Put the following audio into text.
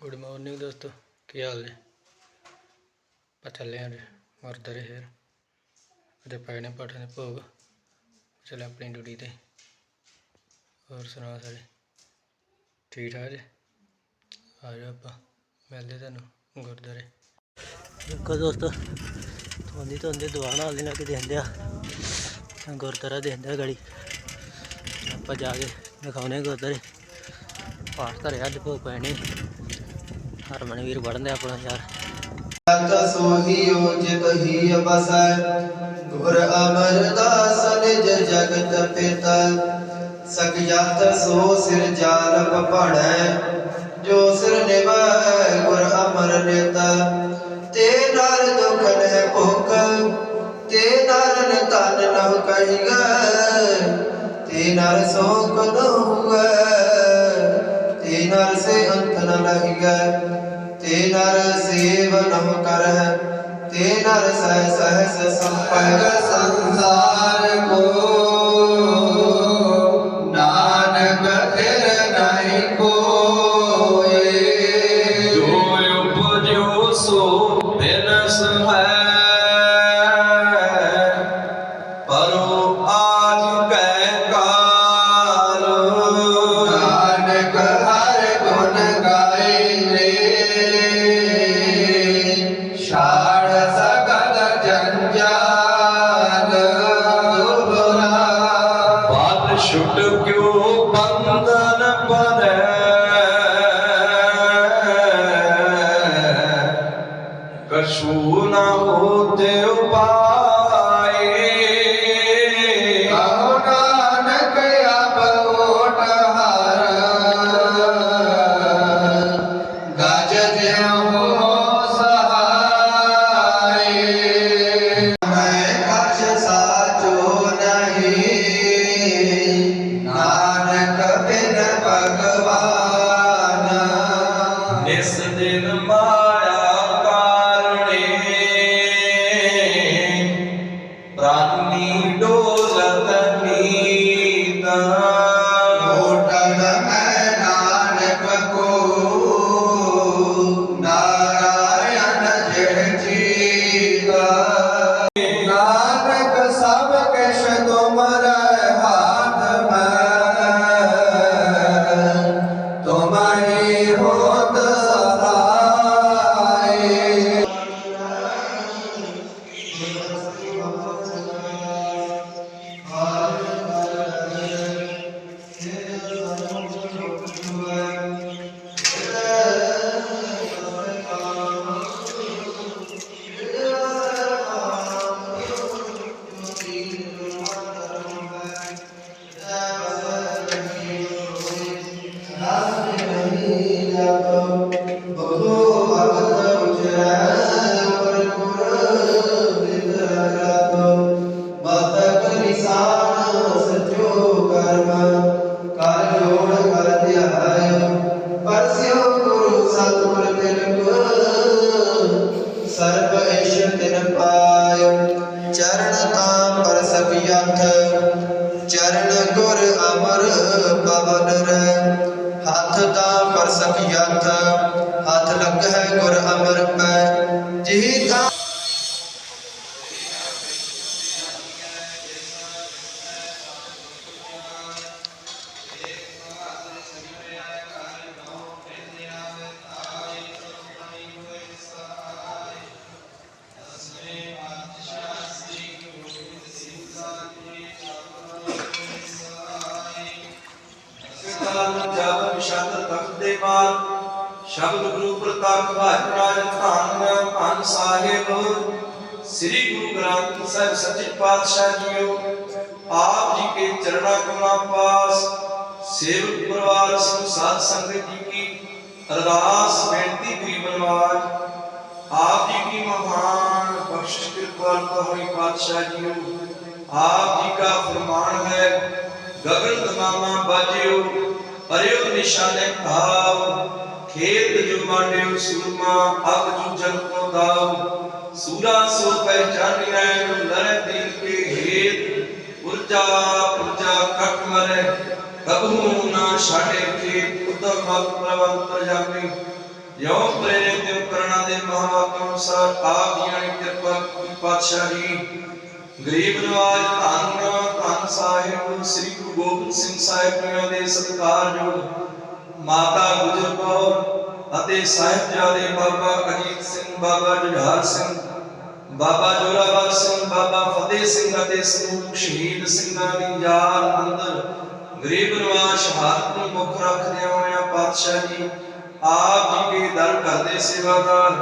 Good morning ਦੋਸਤੋ। ਕੀ ਹਾਲ ਨੇ? ਆਪਾਂ ਚੱਲੇ ਹਾਂ ਜੀ ਗੁਰਦੁਆਰੇ ਫਿਰ। ਅਤੇ ਪਏ ਨੇ ਪਾਠਾਂ ਦੇ ਭੋਗ। ਚੱਲੇ ਆਪਣੀ ਡਿਊਟੀ ਤੇ। ਹੋਰ ਸੁਣਾ ਸਾਰੇ? ਠੀਕ ਠਾਕ ਜੀ? ਆ ਜਾਓ ਆਪਾਂ, ਮਿਲਦੇ ਤੁਹਾਨੂੰ ਗੁਰਦੁਆਰੇ। ਦੇਖੋ ਦੋਸਤੋ ਧੋਂਦੀ ਧੋਂਦੀ ਦੁਆ ਨਾਲ ਦੇ ਨਾਲ ਕਿ ਦੇਖਦੇ ਆ। ਗੁਰਦੁਆਰਾ ਦੇਖਦੇ ਆ ਗਲੀ। ਆਪਾਂ ਜਾ ਕੇ ਦਿਖਾਉਣੇ ਆ ਗੁਰਦੁਆਰੇ। ਪਾਠ ਧਰਿਆ ਅੱਜ ਭੋਗ ਪੈਣੇ ਹਰਮਨ ਵੀਰ ਵੜਨ ਆਪਣਾ ਯਾਰ। ਜਤ ਸੋਹੀ ਉਚਿਤ ਹੀ ਬਸੈ ਗੁਰ ਅਮਰਦਾਸ ਨਿਜ ਜਗਤ ਪਿਤਾ। ਸਗਿਆਤ ਸੋ ਸਿਰ ਜਾਲ ਪੜੈ ਜੋ ਸਿਰ ਨਿਵੈ ਗੁਰ ਅਮਰ ਨੇਤਾ। ਤੇ ਨਰ ਦੁਖ ਨਹਿ ਭੁਖ, ਤੇ ਨਰ ਨ ਤਨ ਨਵ ਕਹੀਐ, ਤੇ ਨਰ ਸੋਖ ਨ ਹੁਐ ਨਰ ਸੇ ਅੰਤ ਨ ਲਹੀਐ ਤੇ ਨਰ ਸੇਵ ਨਮ ਕਰਹਿ, ਤੇ ਨਰ ਸਹਿ ਸਹਸ ਸੰਪੈ ਸੰਸਾਰ ਕੋ। ਨਾਨਕ ਫਿਰ ਨਹੀਂ ਕੋਏ। ਜੋ ਉਪਜਿਓ ਸੋ ਬਿਨਸ ਹੈ। ਪਰੋ ਆਜ ਕੈ ਛਾੜ ਇਸ ਦਿਨ ਮਾਇਆ Thank you. ਚਰਨ ਗੁਰ ਅਮਰ ਪਵਨ ਰਹਿ। ਹੱਥ ਦਾ ਪਰ ਸਕਿਆਥ ਹੱਥ ਲੱਗੈ ਗੁਰ ਅਮਰ ਪੈ। ਜਿਹੀ ਸ਼ਬਦ ਤਖਤ ਦੇ ਪਾਰ, ਸ਼ਬਦ ਗੁਰੂ ਪ੍ਰਤਾਪ ਵਾਹਿਗੁਰੂ ਧੰਨ ਧੰਨ ਸਾਹਿਬ ਸ੍ਰੀ ਗੁਰੂ ਗ੍ਰੰਥ ਸਾਹਿਬ ਸੱਚੇ ਪਾਤਸ਼ਾਹ ਜੀਓ, ਆਪ ਜੀ ਕੇ ਚਰਣਾ ਕਮਲਾ ਪਾਸ, ਸੇਵਕ ਪਰਿਵਾਰ ਸੰਸਾਦ ਸੰਗਤ ਜੀ ਕੀ ਅਰਦਾਸ, ਬੇਨਤੀ ਵੀ ਬਨਵਾਜ ਆਪ ਜੀ ਕੀ ਮਹਾਨ ਬਖਸ਼ਿਸ਼, ਕਿਰਪਾ ਹੋਈ ਪਾਤਸ਼ਾਹ ਜੀਓ, ਆਪ ਜੀ ਦਾ ਫਰਮਾਨ ਹੈ, ਗਗਨ ਤਮਾਮਾ ਬਾਜਿਓ ਪਰਿਉ ਨਿਸ਼ਾਨ ਕਾਵ ਖੇਤ ਜੋ ਮਾਡਿਓ ਸੂਰਮਾ ਅਬ ਜੂ ਜਨ ਕੋ ਦਾਵ। ਸੂਰਾ ਸੋ ਪਹਿਚਾਨਿਆ ਨਰ ਦਿਲ ਕੇ ਹੇਤ। ਉਰਜਾ ਪੁਰਜਾ ਕਟ ਮਰੇ ਕਬੂ ਨਾ ਛਾੜੇ ਕੇ ਉਤਮ ਮਤ ਪ੍ਰਵੰਤ ਜਾਪੇ ਯੋ ਪ੍ਰੇਰੇ ਤੇ ਕਰਣਾ ਦੇ ਮਹਾਵਾਕ ਅਨੁਸਾਰ ਆਪ ਜੀ ਨੇ ਕਿਰਪਾ ਪਾਤਸ਼ਾਹੀ। ਗਰੀਬ ਨਵਾਜ ਧੰਨ ਸਾਹਿਬ, ਸ੍ਰੀ ਗੁਰੂ ਗੋਬਿੰਦ ਸਿੰਘ ਸਾਹਿਬ ਜੀ ਦੇ ਸਤਿਕਾਰਯੋਗ ਮਾਤਾ ਗੁਜਰ ਕੌਰ ਅਤੇ ਸਾਹਿਬਜ਼ਾਦੇ ਬਾਬਾ ਅਜੀਤ ਸਿੰਘ, ਬਾਬਾ ਜੁਝਾਰ ਸਿੰਘ, ਬਾਬਾ ਜੋਰਾਵਰ ਸਿੰਘ, ਬਾਬਾ ਫਤਿਹ ਸਿੰਘ ਅਤੇ ਸਮੂਹ ਸ਼ਹੀਦ ਸਿੰਘਾਂ ਦੀ ਯਾਦ ਅੰਦਰ ਗਰੀਬ ਨਵਾਜ ਸ਼ਹਾਦਤ ਨੂੰ ਮੁੱਖ ਰੱਖਦੇ ਹੋਇਆ ਪਾਤਸ਼ਾਹ ਜੀ ਆਪ ਜੀ ਦੇ ਦਰ ਕਰਦੇ ਸੇਵਾਦਾਰ